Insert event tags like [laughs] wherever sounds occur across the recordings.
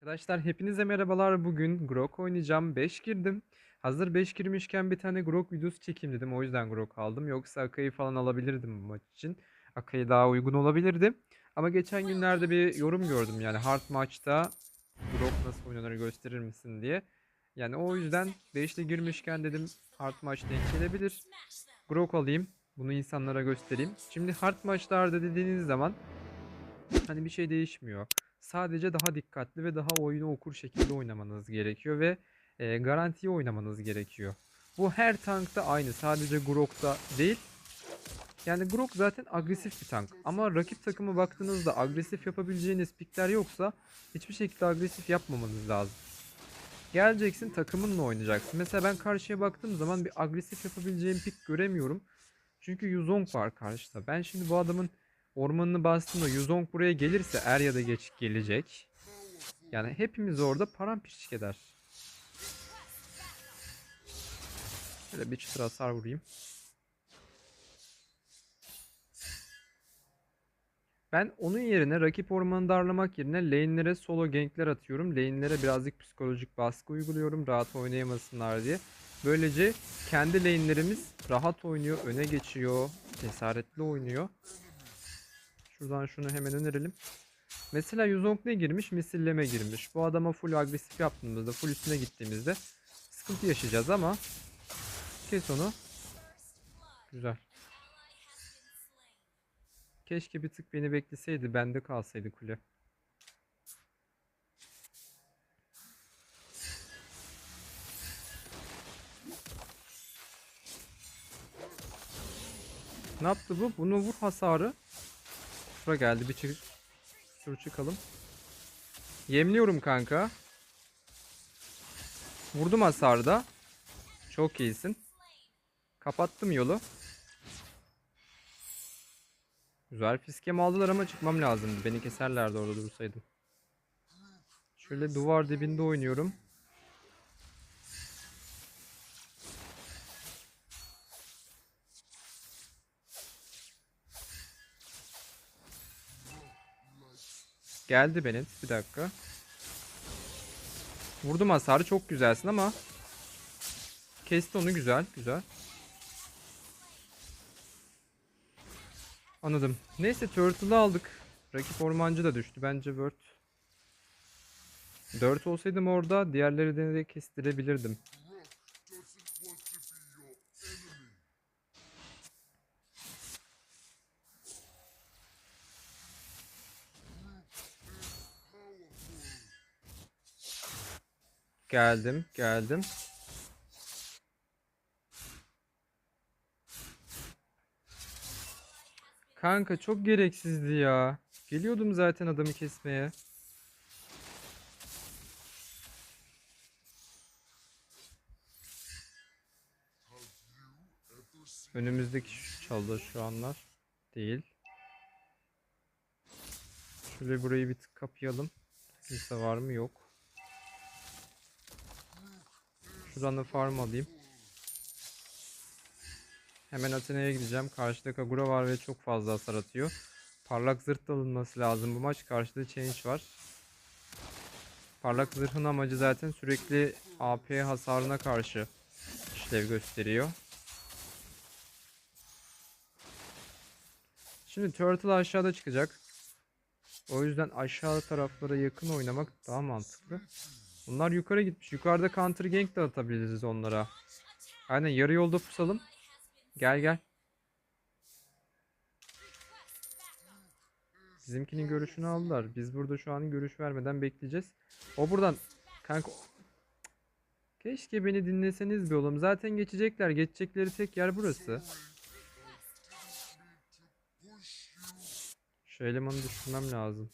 Arkadaşlar hepinize merhabalar. Bugün Grok oynayacağım. 5 girdim. Hazır 5 girmişken bir tane Grok videosu çekeyim dedim. O yüzden Grok aldım. Yoksa Akai'yi falan alabilirdim bu maç için. Akai daha uygun olabilirdi. Ama geçen günlerde bir yorum gördüm yani hard maçta Grok nasıl oynanır gösterir misin diye. Yani o yüzden 5'te girmişken dedim hard maç denk gelebilir. Grok alayım. Bunu insanlara göstereyim. Şimdi hard maçlarda dediğiniz zaman hani bir şey değişmiyor. Sadece daha dikkatli ve daha oyunu okur şekilde oynamanız gerekiyor ve e, garantiye oynamanız gerekiyor. Bu her tankta aynı. Sadece Grok'ta değil. Yani Grok zaten agresif bir tank. Ama rakip takımı baktığınızda agresif yapabileceğiniz pikler yoksa hiçbir şekilde agresif yapmamanız lazım. Geleceksin takımınla oynayacaksın. Mesela ben karşıya baktığım zaman bir agresif yapabileceğim pik göremiyorum. Çünkü Yuzong var karşıda. Ben şimdi bu adamın ormanını bastığımda Yuzong buraya gelirse er ya da geç gelecek. Yani hepimiz orada paramparçık eder. Şöyle bir çıtır hasar vurayım. Ben onun yerine rakip ormanı darlamak yerine lane'lere solo gankler atıyorum. Lane'lere birazcık psikolojik baskı uyguluyorum rahat oynayamasınlar diye. Böylece kendi lane'lerimiz rahat oynuyor, öne geçiyor, cesaretli oynuyor. Şuradan şunu hemen önerelim. Mesela Yuzong ne girmiş? Misilleme girmiş. Bu adama full agresif yaptığımızda, full üstüne gittiğimizde sıkıntı yaşayacağız ama kes onu. Güzel. Keşke bir tık beni bekleseydi, bende kalsaydı kule. Ne yaptı bu? Bunu vur hasarı. Şura geldi. Bir çık Şur çıkalım. Yemliyorum kanka. Vurdum hasarda. Çok iyisin. Kapattım yolu. Güzel fiskem aldılar ama çıkmam lazımdı. Beni keserlerdi orada dursaydım. Şöyle duvar dibinde oynuyorum. Geldi Bennett. Bir dakika. Vurdum hasarı. Çok güzelsin ama. Kesti onu güzel. Güzel. Anladım. Neyse Turtle'ı aldık. Rakip ormancı da düştü. Bence Word. 4 olsaydım orada diğerleri de kestirebilirdim. Geldim, geldim. Kanka çok gereksizdi ya. Geliyordum zaten adamı kesmeye. Önümüzdeki şu çaldı şu anlar. Değil. Şöyle burayı bir tık kapayalım. Kimse var mı? Yok. Şuradan da farm alayım. Hemen Athena'ya gideceğim. Karşıda Kagura var ve çok fazla hasar atıyor. Parlak zırh da alınması lazım bu maç. Karşıda Change var. Parlak zırhın amacı zaten sürekli AP hasarına karşı işlev gösteriyor. Şimdi Turtle aşağıda çıkacak. O yüzden aşağı taraflara yakın oynamak daha mantıklı. Bunlar yukarı gitmiş. Yukarıda counter gank de atabiliriz onlara. Aynen yarı yolda pusalım. Gel gel. Bizimkinin görüşünü aldılar. Biz burada şu an görüş vermeden bekleyeceğiz. O buradan kanka Keşke beni dinleseniz bir oğlum. Zaten geçecekler. Geçecekleri tek yer burası. Şu elemanı düşürmem lazım.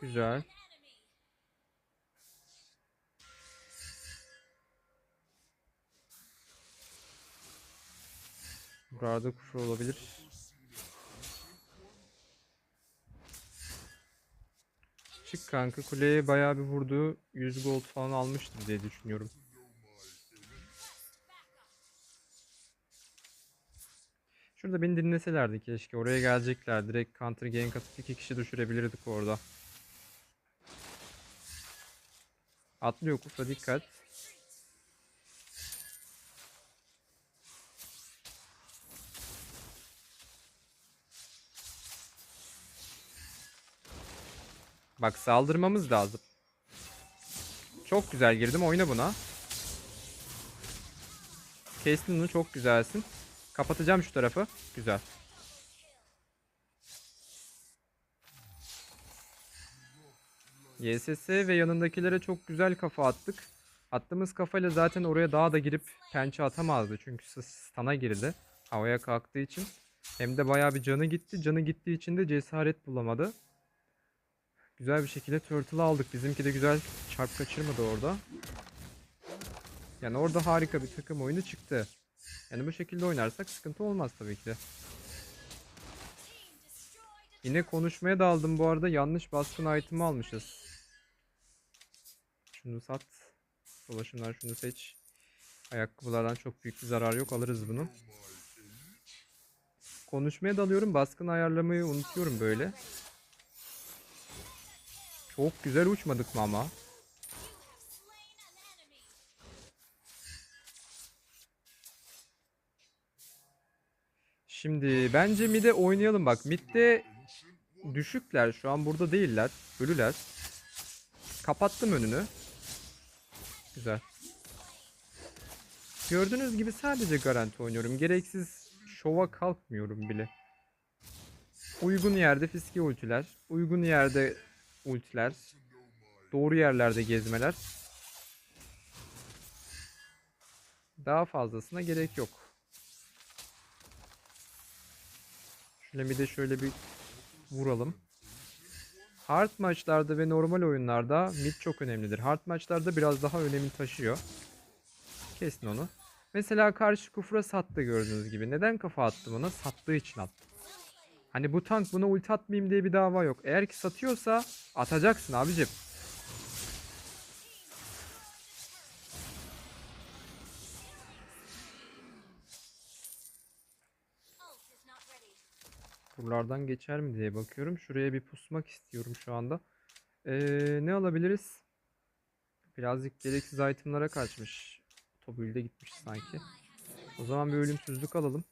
Güzel. Burada kufra olabilir. Çık kanka kuleye bayağı bir vurdu. 100 gold falan almıştır diye düşünüyorum. Şurada beni dinleselerdi keşke. Oraya gelecekler. Direkt counter gank atıp iki kişi düşürebilirdik orada. Atlıyor kufra dikkat. Bak saldırmamız lazım. Çok güzel girdim. Oyna buna. Kestin onu çok güzelsin. Kapatacağım şu tarafı. Güzel. YSS ve yanındakilere çok güzel kafa attık. Attığımız kafayla zaten oraya daha da girip pençe atamazdı. Çünkü stana girdi. Havaya kalktığı için. Hem de bayağı bir canı gitti. Canı gittiği için de cesaret bulamadı. Güzel bir şekilde turtle aldık. Bizimki de güzel çarp kaçırmadı orada. Yani orada harika bir takım oyunu çıktı. Yani bu şekilde oynarsak sıkıntı olmaz tabii ki de. Yine konuşmaya daldım bu arada. Yanlış baskın item'ı almışız. Şunu sat. Dolaşımlar şunu seç. Ayakkabılardan çok büyük bir zarar yok. Alırız bunu. Konuşmaya dalıyorum. Baskın ayarlamayı unutuyorum böyle. Çok güzel uçmadık mı ama? Şimdi bence mid'e oynayalım bak. Mid'de düşükler şu an burada değiller. Ölüler. Kapattım önünü. Güzel. Gördüğünüz gibi sadece garanti oynuyorum. Gereksiz şova kalkmıyorum bile. Uygun yerde fiske ultiler. Uygun yerde ultiler. Doğru yerlerde gezmeler. Daha fazlasına gerek yok. Şöyle bir de şöyle bir vuralım. Hard maçlarda ve normal oyunlarda mid çok önemlidir. Hard maçlarda biraz daha önemini taşıyor. Kesin onu. Mesela karşı kufra sattı gördüğünüz gibi. Neden kafa attım ona? Sattığı için attım. Hani bu tank buna ulti atmayayım diye bir dava yok. Eğer ki satıyorsa atacaksın abicim. Buralardan geçer mi diye bakıyorum. Şuraya bir pusmak istiyorum şu anda. Ee, ne alabiliriz? Birazcık gereksiz itemlara kaçmış. Tobülde gitmiş sanki. O zaman bir ölümsüzlük alalım.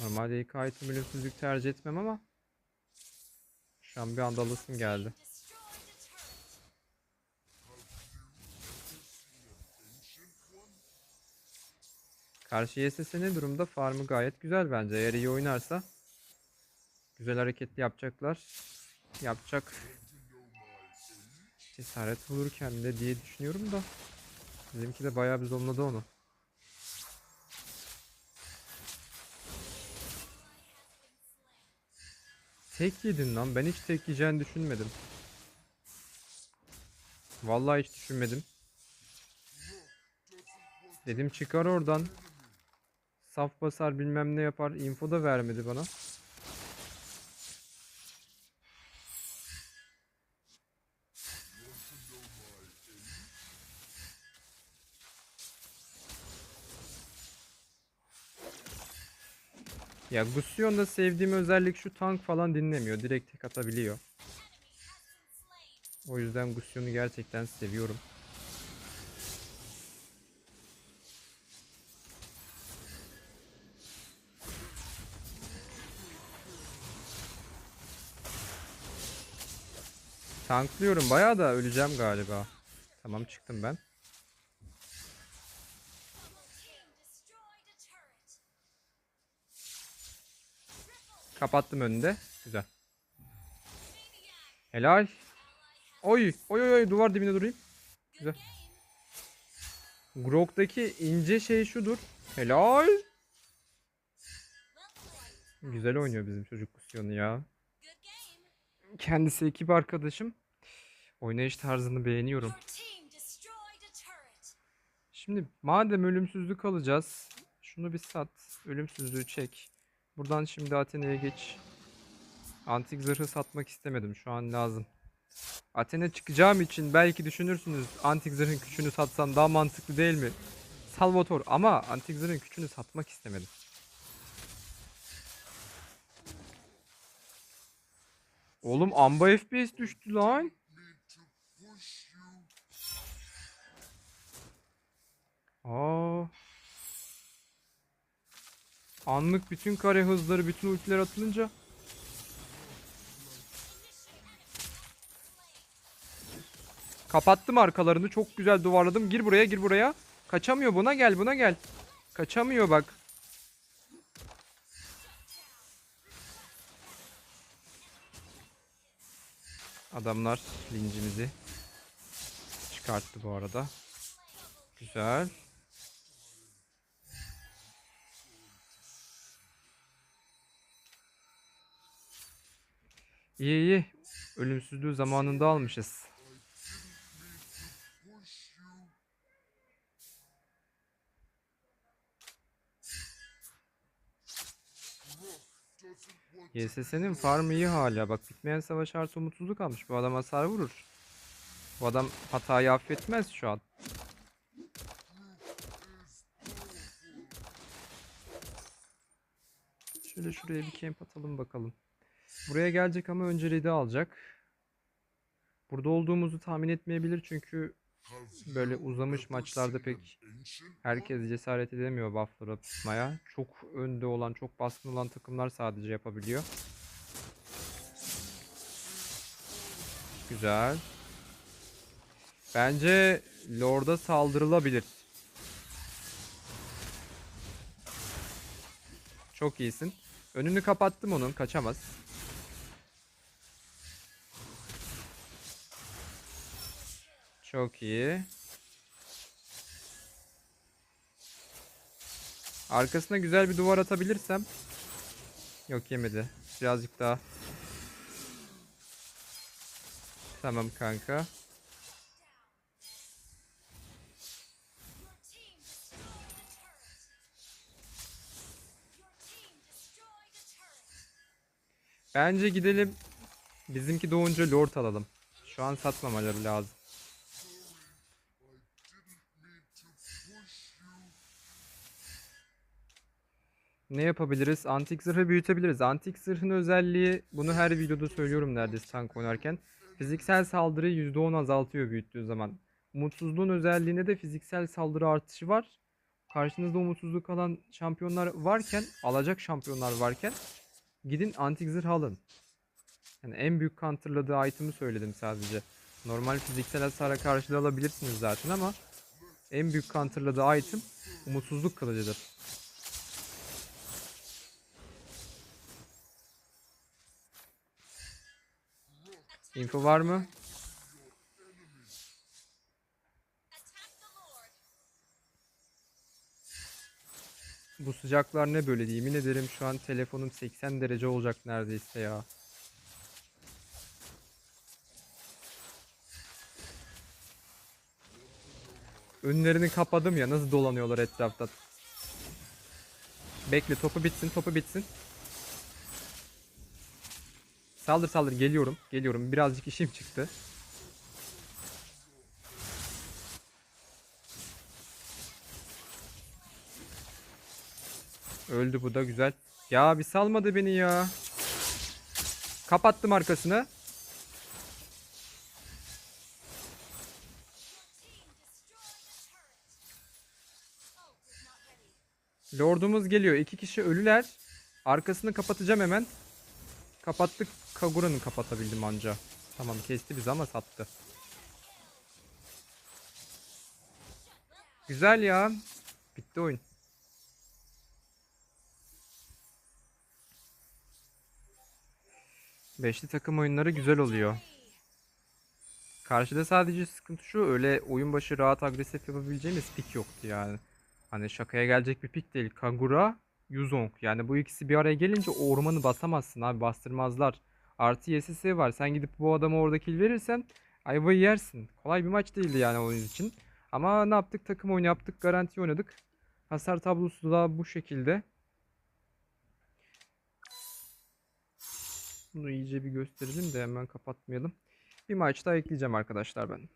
Normalde ilk item ölümsüzlük tercih etmem ama şu an bir anda alasım geldi. Karşı YSS ne durumda? Farmı gayet güzel bence. Eğer iyi oynarsa güzel hareketli yapacaklar. Yapacak cesaret bulur kendine diye düşünüyorum da bizimki de bayağı bir zonladı onu. Tek yedin lan. Ben hiç tek yiyeceğini düşünmedim. Vallahi hiç düşünmedim. Dedim çıkar oradan. Saf basar bilmem ne yapar. Info da vermedi bana. Ya Gusion'da sevdiğim özellik şu tank falan dinlemiyor. Direkt tek atabiliyor. O yüzden Gusion'u gerçekten seviyorum. Tanklıyorum. Bayağı da öleceğim galiba. Tamam çıktım ben. Kapattım önünde. Güzel. Helal. Oy. Oy oy oy duvar dibine durayım. Güzel. Grok'taki ince şey şudur. Helal. Güzel oynuyor bizim çocuk kusyonu ya. Kendisi ekip arkadaşım. Oynayış tarzını beğeniyorum. Şimdi madem ölümsüzlük alacağız. Şunu bir sat. Ölümsüzlüğü çek. Buradan şimdi Athena'ya geç. Antik zırhı satmak istemedim. Şu an lazım. Athena çıkacağım için belki düşünürsünüz antik zırhın küçüğünü satsan daha mantıklı değil mi? Salvator ama antik zırhın küçüğünü satmak istemedim. Oğlum amba FPS düştü lan. Aa. Anlık bütün kare hızları, bütün ultiler atılınca Kapattım arkalarını. Çok güzel duvarladım. Gir buraya, gir buraya. Kaçamıyor. Buna gel, buna gel. Kaçamıyor bak. Adamlar lincimizi çıkarttı bu arada. Güzel. İyi iyi. Ölümsüzlüğü zamanında almışız. YSS'nin farmı iyi hala. Bak bitmeyen savaş artı umutsuzluk kalmış. Bu adam hasar vurur. Bu adam hatayı affetmez şu an. Şöyle şuraya bir camp atalım bakalım. Buraya gelecek ama önce red'i alacak. Burada olduğumuzu tahmin etmeyebilir çünkü böyle uzamış maçlarda pek herkes cesaret edemiyor buff'lara tutmaya. Çok önde olan, çok baskın olan takımlar sadece yapabiliyor. Güzel. Bence Lord'a saldırılabilir. Çok iyisin. Önünü kapattım onun. Kaçamaz. Çok iyi. Arkasına güzel bir duvar atabilirsem. Yok yemedi. Birazcık daha. Tamam kanka. Bence gidelim. Bizimki doğunca lord alalım. Şu an satmamaları lazım. Ne yapabiliriz? Antik zırhı büyütebiliriz. Antik zırhın özelliği bunu her videoda söylüyorum neredeyse tank oynarken. Fiziksel saldırıyı %10 azaltıyor büyüttüğü zaman. Umutsuzluğun özelliğinde de fiziksel saldırı artışı var. Karşınızda umutsuzluk alan şampiyonlar varken, alacak şampiyonlar varken gidin antik zırh alın. Yani en büyük counterladığı item'ı söyledim sadece. Normal fiziksel hasara karşı da alabilirsiniz zaten ama en büyük counterladığı item umutsuzluk kılıcıdır. Info var mı? Bu sıcaklar ne böyle yemin ederim şu an telefonum 80 derece olacak neredeyse ya. Önlerini kapadım ya nasıl dolanıyorlar etrafta. Bekle topu bitsin topu bitsin. Saldır saldır geliyorum. Geliyorum. Birazcık işim çıktı. Öldü bu da güzel. Ya bir salmadı beni ya. Kapattım arkasını. Lordumuz geliyor. İki kişi ölüler. Arkasını kapatacağım hemen. Kapattık. Kagura'nın kapatabildim anca. Tamam kesti bizi ama sattı. Güzel ya. Bitti oyun. Beşli takım oyunları güzel oluyor. Karşıda sadece sıkıntı şu öyle oyun başı rahat agresif yapabileceğimiz pik yoktu yani. Hani şakaya gelecek bir pik değil. Kagura, Yuzong. Yani bu ikisi bir araya gelince o ormanı basamazsın abi bastırmazlar. Artı YSS var. Sen gidip bu adama orada kill verirsen ayvayı yersin. Kolay bir maç değildi yani oyun için. Ama ne yaptık? Takım oyunu yaptık. Garanti oynadık. Hasar tablosu da bu şekilde. Bunu iyice bir gösterelim de hemen kapatmayalım. Bir maç daha ekleyeceğim arkadaşlar ben.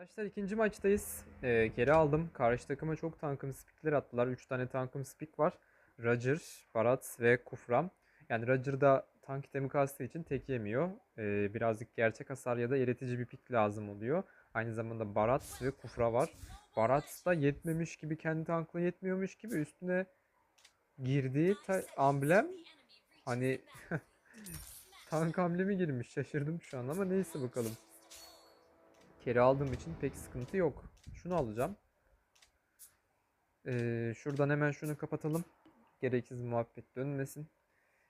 Arkadaşlar ikinci maçtayız. Ee, geri aldım. Karşı takıma çok tankım spikler attılar. 3 tane tankım spik var. Roger, Barat ve Kufram. Yani Roger'da tank itemi kastığı için tek yemiyor. Ee, birazcık gerçek hasar ya da eritici bir pik lazım oluyor. Aynı zamanda Barat ve Kufra var. Barat da yetmemiş gibi kendi tankla yetmiyormuş gibi üstüne girdiği amblem hani [laughs] tank amblemi girmiş. Şaşırdım şu an ama neyse bakalım. Keri aldığım için pek sıkıntı yok. Şunu alacağım. Ee, şuradan hemen şunu kapatalım. Gereksiz muhabbet dönmesin.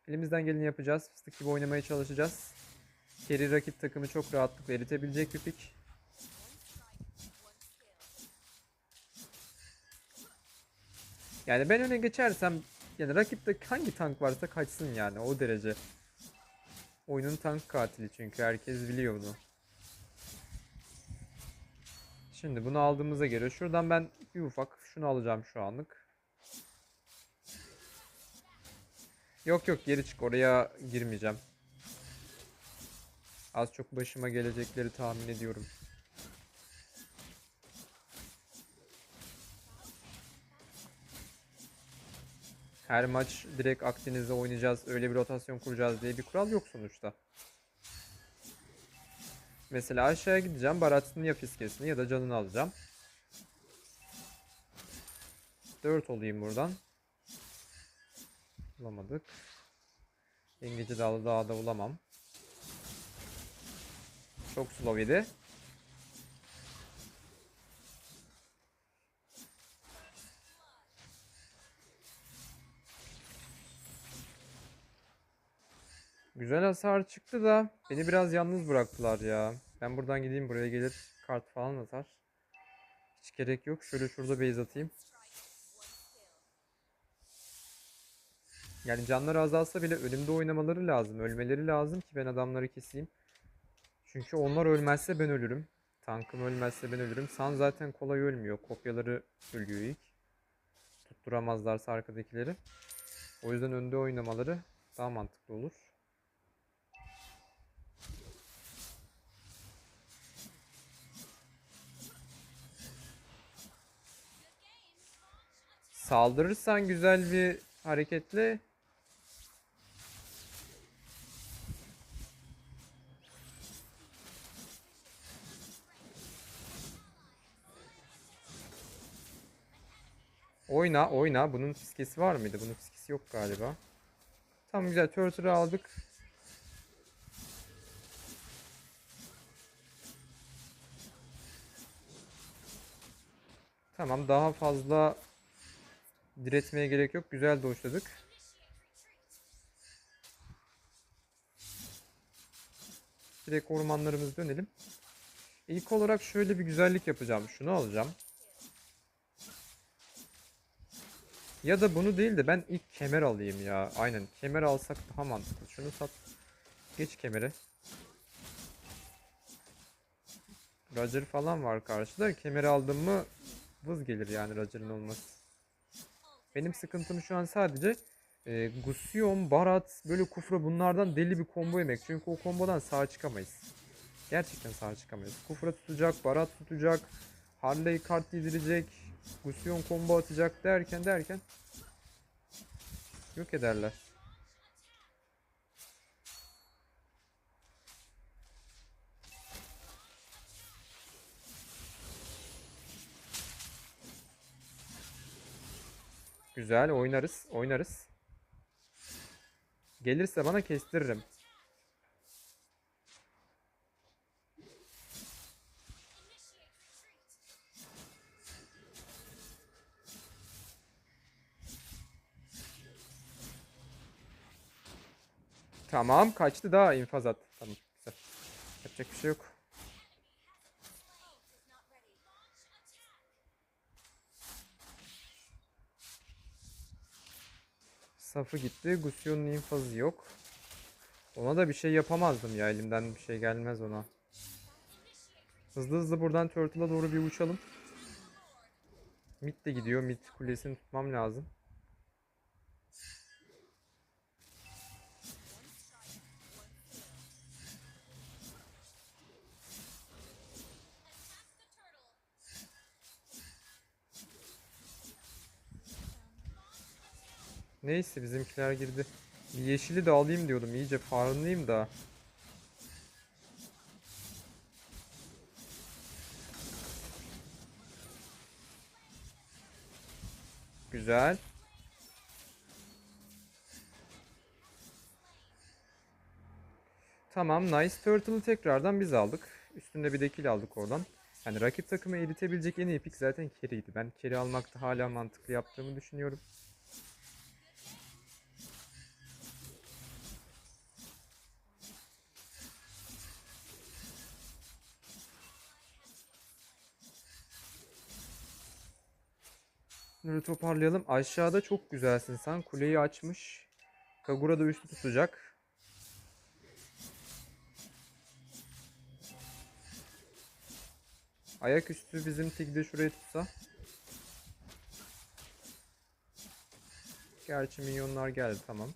Elimizden geleni yapacağız. Fıstık gibi oynamaya çalışacağız. Keri rakip takımı çok rahatlıkla eritebilecek bir pik. Yani ben öne geçersem yani rakipte hangi tank varsa kaçsın yani o derece. Oyunun tank katili çünkü herkes biliyor bunu. Şimdi bunu aldığımıza göre şuradan ben bir ufak şunu alacağım şu anlık. Yok yok geri çık oraya girmeyeceğim. Az çok başıma gelecekleri tahmin ediyorum. Her maç direkt Akdeniz'de oynayacağız, öyle bir rotasyon kuracağız diye bir kural yok sonuçta. Mesela aşağıya gideceğim, Barat'ın ya fiskesini ya da canını alacağım. 4 olayım buradan. Bulamadık. Yengeci dağlı daha da bulamam. Çok slow yedi. Güzel hasar çıktı da beni biraz yalnız bıraktılar ya. Ben buradan gideyim buraya gelir kart falan atar. Hiç gerek yok. Şöyle şurada base atayım. Yani canları azalsa bile önümde oynamaları lazım. Ölmeleri lazım ki ben adamları keseyim. Çünkü onlar ölmezse ben ölürüm. Tankım ölmezse ben ölürüm. San zaten kolay ölmüyor. Kopyaları ölüyor ilk. Tutturamazlarsa arkadakileri. O yüzden önde oynamaları daha mantıklı olur. Saldırırsan güzel bir hareketle Oyna oyna. Bunun fiskesi var mıydı? Bunun fiskesi yok galiba. Tamam güzel. Turtle'ı aldık. Tamam daha fazla diretmeye gerek yok. Güzel doşladık. Direkt ormanlarımızı dönelim. İlk olarak şöyle bir güzellik yapacağım. Şunu alacağım. Ya da bunu değil de ben ilk kemer alayım ya. Aynen kemer alsak daha mantıklı. Şunu sat. Geç kemeri. Roger falan var karşıda. Kemeri aldım mı vız gelir yani Roger'ın olması. Benim sıkıntım şu an sadece e, Gusion, Barat, böyle Kufra bunlardan deli bir combo yemek. Çünkü o kombodan sağ çıkamayız. Gerçekten sağ çıkamayız. Kufra tutacak, Barat tutacak, Harley kart yedirecek, Gusion combo atacak derken derken yok ederler. Güzel oynarız, oynarız. Gelirse bana kestiririm. Tamam kaçtı daha infaz at. Tamam güzel. Yapacak bir şey yok. Safı gitti. Gusion'un infazı yok. Ona da bir şey yapamazdım ya. Elimden bir şey gelmez ona. Hızlı hızlı buradan Turtle'a doğru bir uçalım. Mid de gidiyor. Mid kulesini tutmam lazım. Neyse bizimkiler girdi. Bir yeşili de alayım diyordum. İyice farkındayım da. Güzel. Tamam nice. Turtle'ı tekrardan biz aldık. Üstünde bir de kill aldık oradan. Yani rakip takımı eritebilecek en iyi pick zaten carry'ydi. Ben carry almakta hala mantıklı yaptığımı düşünüyorum. Bunları toparlayalım. Aşağıda çok güzelsin sen. Kuleyi açmış. Kagura da üstü tutacak. Ayaküstü bizim Tig şurayı tutsa. Gerçi minyonlar geldi tamam.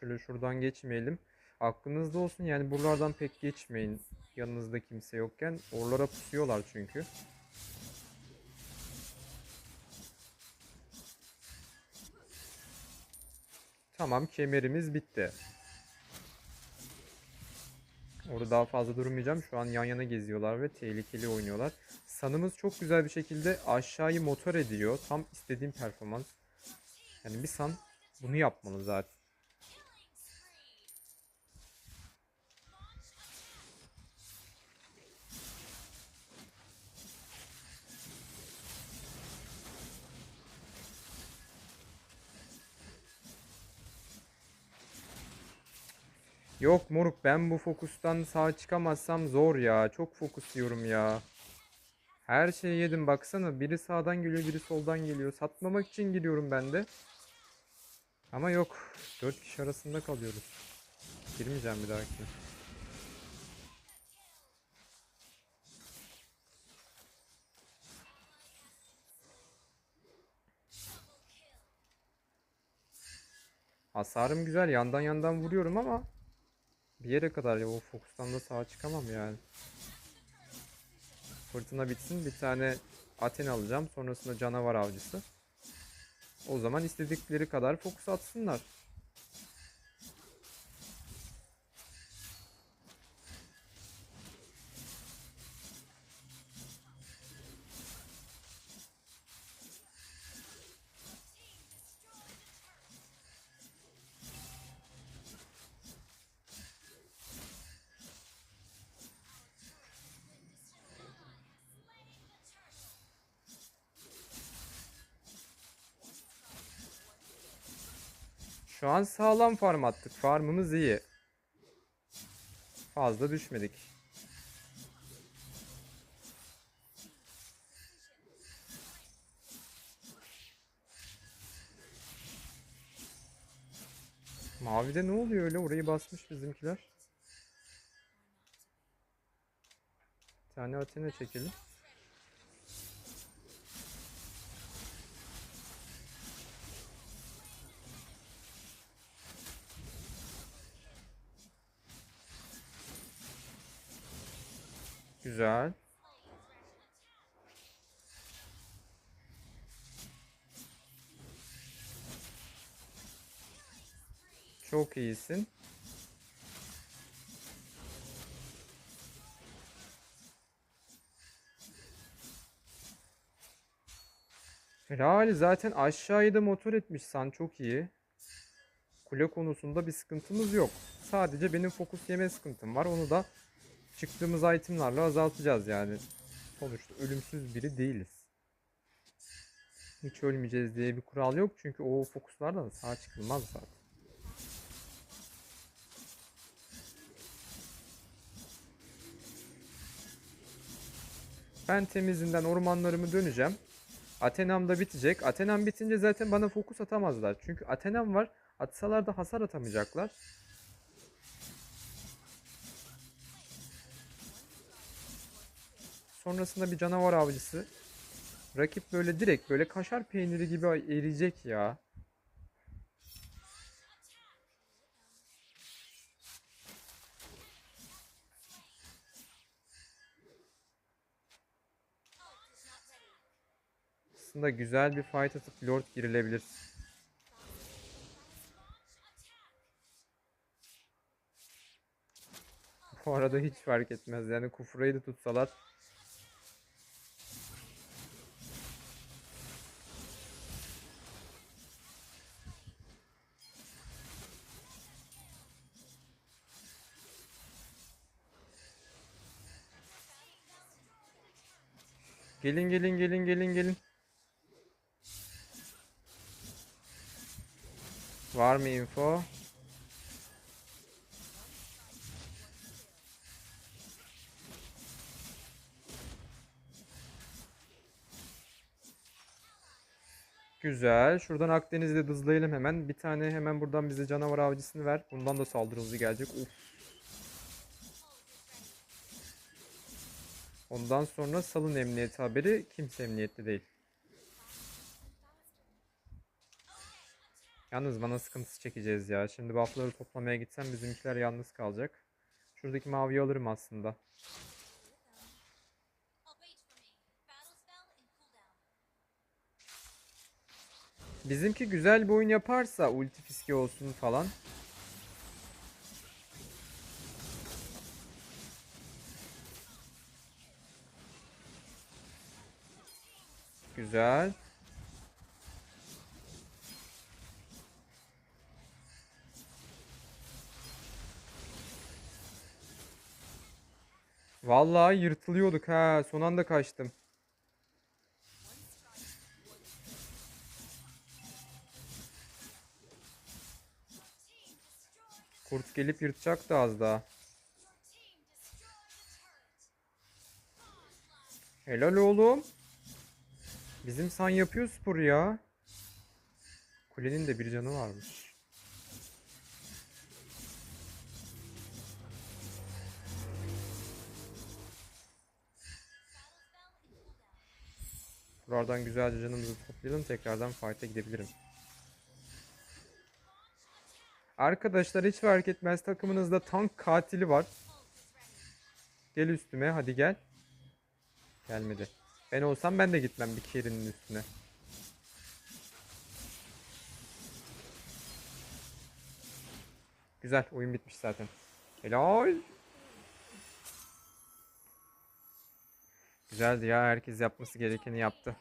Şöyle şuradan geçmeyelim. Aklınızda olsun yani buralardan pek geçmeyin. Yanınızda kimse yokken. Oralara pusuyorlar çünkü. Tamam kemerimiz bitti. Orada daha fazla durmayacağım. Şu an yan yana geziyorlar ve tehlikeli oynuyorlar. Sanımız çok güzel bir şekilde aşağıyı motor ediyor. Tam istediğim performans. Yani bir san bunu yapmalı zaten. Yok moruk ben bu fokustan sağ çıkamazsam zor ya. Çok fokus yiyorum ya. Her şeyi yedim baksana. Biri sağdan geliyor biri soldan geliyor. Satmamak için giriyorum ben de. Ama yok. 4 kişi arasında kalıyoruz. Girmeyeceğim bir dahakine. Hasarım güzel. Yandan yandan vuruyorum ama bir yere kadar ya o fokustan da sağa çıkamam yani. Fırtına bitsin bir tane Athena alacağım. Sonrasında canavar avcısı. O zaman istedikleri kadar fokus atsınlar. Şu an sağlam farm attık. Farmımız iyi. Fazla düşmedik. Mavide ne oluyor öyle? Orayı basmış bizimkiler. Bir tane Athena çekelim. Güzel. Çok iyisin. Helal zaten aşağıyı da motor etmişsen çok iyi. Kule konusunda bir sıkıntımız yok. Sadece benim fokus yeme sıkıntım var. Onu da çıktığımız itemlarla azaltacağız yani. Sonuçta ölümsüz biri değiliz. Hiç ölmeyeceğiz diye bir kural yok çünkü o fokuslardan sağ çıkılmaz zaten. Ben temizinden ormanlarımı döneceğim. Athenam da bitecek. Athenam bitince zaten bana fokus atamazlar. Çünkü Athenam var. Atsalar da hasar atamayacaklar. Sonrasında bir canavar avcısı. Rakip böyle direkt böyle kaşar peyniri gibi eriyecek ya. Aslında güzel bir fight atıp lord girilebilir. Bu arada hiç fark etmez yani kufrayı da tutsalar. Gelin gelin gelin gelin gelin. Var mı info? Güzel. Şuradan Akdeniz'de hızlayalım hemen. Bir tane hemen buradan bize canavar avcısını ver. Bundan da saldırı hızı gelecek. Uf. Ondan sonra salın emniyeti haberi. Kimse emniyette değil. Yalnız bana sıkıntısı çekeceğiz ya. Şimdi buff'ları toplamaya gitsem bizimkiler yalnız kalacak. Şuradaki maviyi alırım aslında. Bizimki güzel bir oyun yaparsa ulti fiske olsun falan. Güzel. Vallahi yırtılıyorduk ha. Son anda kaçtım. Kurt gelip yırtacaktı az daha. Helal oğlum. Bizim san yapıyor spor ya. Kulenin de bir canı varmış. Buradan güzelce canımızı toplayalım. Tekrardan fight'a gidebilirim. Arkadaşlar hiç fark etmez. Takımınızda tank katili var. Gel üstüme. Hadi gel. Gelmedi. Ben olsam ben de gitmem bir kerinin üstüne. Güzel. Oyun bitmiş zaten. Helal. Güzeldi ya. Herkes yapması gerekeni yaptı.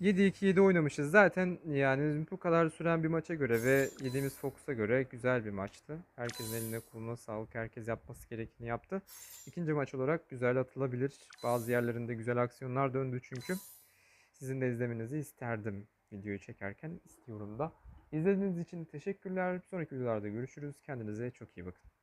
Yedi 2 7 oynamışız. Zaten yani bu kadar süren bir maça göre ve yediğimiz fokusa göre güzel bir maçtı. Herkesin eline koluna sağlık. Herkes yapması gerekeni yaptı. İkinci maç olarak güzel atılabilir. Bazı yerlerinde güzel aksiyonlar döndü çünkü. Sizin de izlemenizi isterdim videoyu çekerken. istiyorum da. İzlediğiniz için teşekkürler. Bir sonraki videolarda görüşürüz. Kendinize çok iyi bakın.